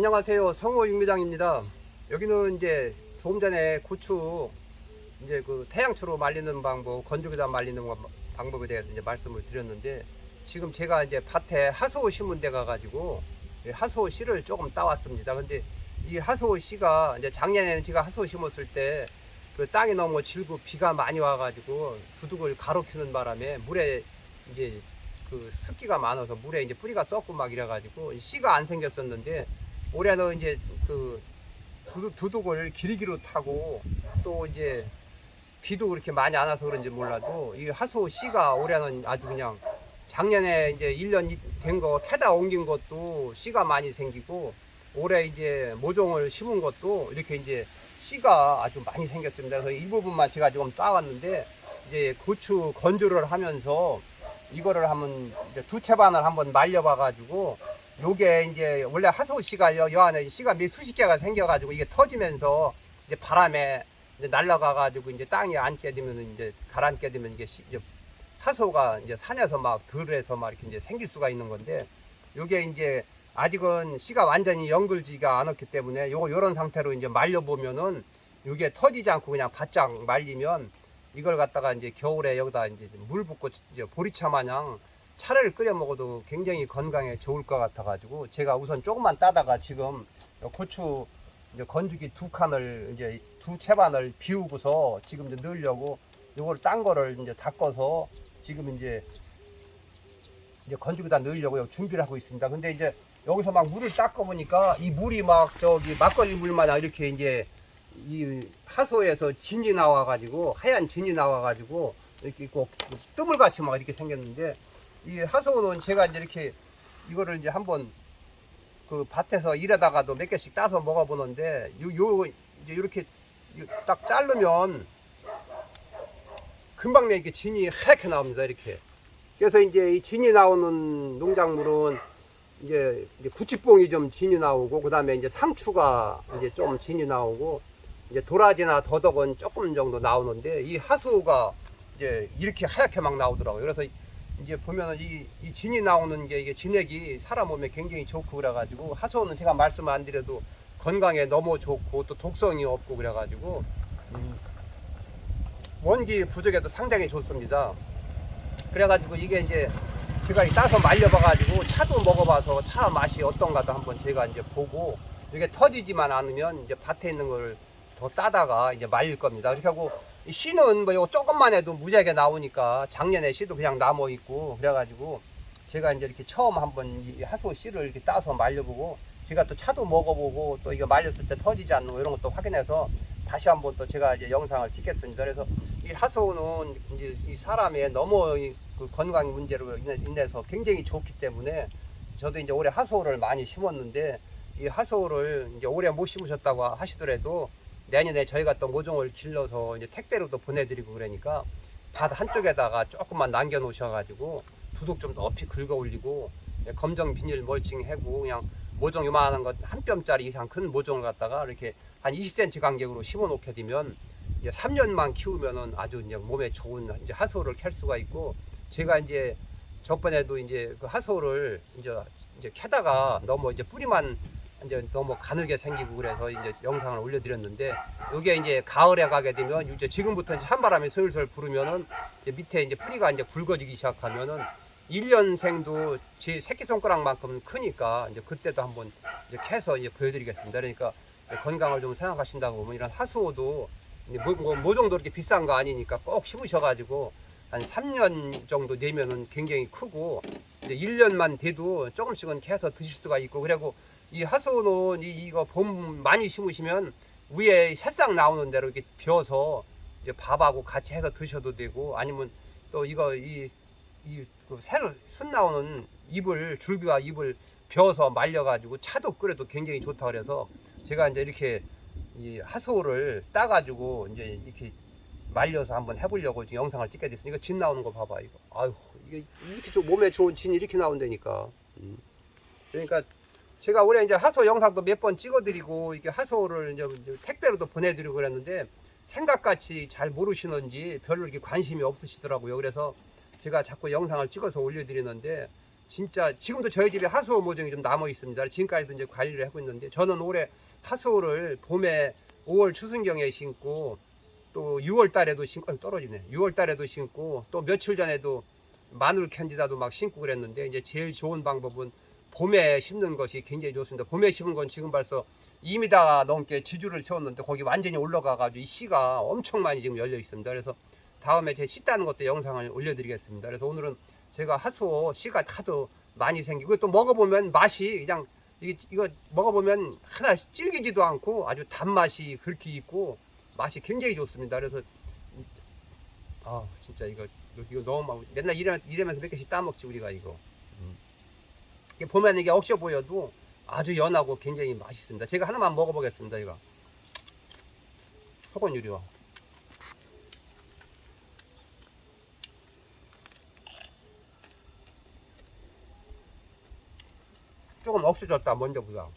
안녕하세요. 성호 육미장입니다. 여기는 이제 조금 전에 고추 이제 그 태양초로 말리는 방법, 건조기다 말리는 거- 방법에 대해서 이제 말씀을 드렸는데 지금 제가 이제 밭에 하소 심은 데 가 가지고 이 하소 씨를 조금 따왔습니다. 근데 이 하소 씨가 이제 작년에는 제가 하소 심었을 때 그 땅이 너무 질고 비가 많이 와가지고 두둑을 가로키는 바람에 물에 이제 그 습기가 많아서 물에 이제 뿌리가 썩고 막 이래가지고 씨가 안 생겼었는데 올해는 이제 그 두둑, 두둑 을 길이기로 타고 또 이제 비도 그렇게 많이 안 와서 그런지 몰라도 이 하소 씨가 올해는 아주 그냥 작년에 이제 1년 된 거 캐다 옮긴 것도 씨가 많이 생기고 올해 이제 모종을 심은 것도 이렇게 이제 씨가 아주 많이 생겼습니다. 그래서 이 부분만 제가 조금 따왔는데 이제 고추 건조를 하면서 이거를 한번 이제 두 채반을 한번 말려봐가지고 요게 이제 원래 하소 씨가 여, 여 안에 씨가 몇 수십 개가 생겨가지고 이게 터지면서 이제 바람에 이제 날아가가지고 이제 땅에 앉게 되면 이제 가라앉게 되면 이게 씨- 이제 하소가 이제 산에서 막 들에서 막 이렇게 이제 생길 수가 있는 건데 요게 이제 아직은 씨가 완전히 연글지가 않았기 때문에 요거 요런 상태로 이제 말려 보면은 요게 터지지 않고 그냥 바짝 말리면 이걸 갖다가 이제 겨울에 여기다 이제 물 붓고 이제 보리차 마냥 차를 끓여 먹어도 굉장히 건강에 좋을 것 같아 가지고 제가 우선 조금만 따다가 지금 요 고추 이제 건조기 두 칸을 이제 두 채반을 비우고서 지금 이제 넣으려고 요걸 딴 거를 이제 닦아서 지금 이제 이제 건조기다 넣으려고 준비를 하고 있습니다. 근데 이제 여기서 막 물을 닦아 보니까 이 물이 막 저기 막걸리 물 마냥 이렇게 이제 이 하소에서 진이 나와 가지고 하얀 진이 나와 가지고 이렇게 꼭 뜸을 같이 막 이렇게 생겼는데 이 하소는 제가 이제 이렇게 이거를 이제 한번 그 밭에서 일하다가도 몇 개씩 따서 먹어보는데 요, 요 이제 이렇게 딱 자르면 금방 내 이렇게 진이 하얗게 나옵니다 이렇게 그래서 이제 이 진이 나오는 농작물은 이제, 이제 구치뽕이 좀 진이 나오고 그 다음에 이제 상추가 이제 좀 진이 나오고 이제 도라지나 더덕은 조금 정도 나오는데 이 하수가 이제 이렇게 하얗게 막 나오더라고요. 그래서 이제 보면은 이, 이 진이 나오는 게 이게 진액이 사람 몸에 굉장히 좋고 그래가지고 하수는 제가 말씀 안 드려도 건강에 너무 좋고 또 독성이 없고 그래가지고 음, 원기 부족에도 상당히 좋습니다. 그래가지고 이게 이제 제가 이 따서 말려봐가지고 차도 먹어봐서 차 맛이 어떤가도 한번 제가 이제 보고 이게 터지지만 않으면 이제 밭에 있는 걸 더 따다가 이제 말릴 겁니다. 이렇게 하고 이 씨는 뭐 이거 조금만 해도 무지하게 나오니까 작년에 씨도 그냥 남아 있고 그래가지고 제가 이제 이렇게 처음 한번 이 하소 씨를 이렇게 따서 말려보고 제가 또 차도 먹어보고 또 이거 말렸을 때 터지지 않는 거 이런 것도 확인해서 다시 한번 또 제가 이제 영상을 찍겠습니다. 그래서 이 하소는 이제 이 사람의 너무 이그 건강 문제로 인해- 인해서 굉장히 좋기 때문에 저도 이제 올해 하소를 많이 심었는데 이 하소를 이제 올해 못 심으셨다고 하시더라도 내년에 저희가 또 모종을 길러서 이제 택배로도 보내드리고 그러니까 밭 한쪽에다가 조금만 남겨 놓으셔가지고 두둑 좀 높이 긁어 올리고 검정 비닐 멀칭 해고 그냥 모종 요만한 것 한 뼘짜리 이상 큰 모종을 갖다가 이렇게 한 20cm 간격으로 심어 놓게 되면 이제 3년만 키우면은 아주 이제 몸에 좋은 이제 하소를 캘 수가 있고 제가 이제 저번에도 이제 그 하소를 이제 이제 캐다가 너무 이제 뿌리만 이제 너무 가늘게 생기고 그래서 이제 영상을 올려드렸는데 이게 이제 가을에 가게 되면 이제 지금부터 이제 한바람이 슬슬 부르면은 이제 밑에 이제 뿌리가 이제 굵어지기 시작하면은 1년생도 제 새끼손가락만큼 크니까 이제 그때도 한번 이제 캐서 이제 보여드리겠습니다. 그러니까 건강을 좀 생각하신다고 보면 이런 하수도 이제 뭐, 뭐, 뭐 정도 이렇게 비싼 거 아니니까 꼭 심으셔가지고 한 3년 정도 내면은 굉장히 크고 이제 1년만 돼도 조금씩은 캐서 드실 수가 있고 그리고 이 하소는 이, 이거 봄 많이 심으시면 위에 새싹 나오는 대로 이렇게 벼서 이제 밥하고 같이 해서 드셔도 되고 아니면 또 이거 이, 이그 새로 순 나오는 잎을 줄기와 잎을 벼서 말려가지고 차도 끓여도 굉장히 좋다 그래서 제가 이제 이렇게 이 하소를 따가지고 이제 이렇게 말려서 한번 해보려고 지금 영상을 찍게 됐으니 이거 진 나오는 거 봐봐 이거. 아유 이게 이렇게 좀 몸에 좋은 진이 이렇게 나온다니까. 음. 그러니까 제가 올해 이제 하소 영상도 몇 번 찍어드리고 이게 하소를 이제 택배로도 보내드리고 그랬는데 생각같이 잘 모르시는지 별로 이렇게 관심이 없으시더라고요. 그래서 제가 자꾸 영상을 찍어서 올려드리는데 진짜 지금도 저희 집에 하수호 모종이 좀 남아 있습니다. 지금까지도 이제 관리를 하고 있는데 저는 올해 하수호를 봄에 5월 추순경에 심고 또 6월 달에도 심고 아유, 떨어지네. 6월 달에도 심고 또 며칠 전에도 마늘 캔디다도 막 심고 그랬는데 이제 제일 좋은 방법은 봄에 심는 것이 굉장히 좋습니다. 봄에 심은 건 지금 벌써 2m 넘게 지주를 세웠는데 거기 완전히 올라가 가지고 이 씨가 엄청 많이 지금 열려 있습니다. 그래서 다음에 제 씨 따는 것도 영상을 올려드리겠습니다. 그래서 오늘은 제가 하수호 씨가 하도 많이 생기고 또 먹어보면 맛이 그냥 이게 이거 먹어보면 하나 질기지도 않고 아주 단맛이 그렇게 있고 맛이 굉장히 좋습니다. 그래서 아 진짜 이거 이거 너무 막 맨날 이래, 이러면서 몇 개씩 따먹지 우리가 이거 보면 이게 억셔 보여도 아주 연하고 굉장히 맛있습니다. 제가 하나만 먹어보겠습니다. 이거 소건 유리와 조금 억세졌다 먼저 보자.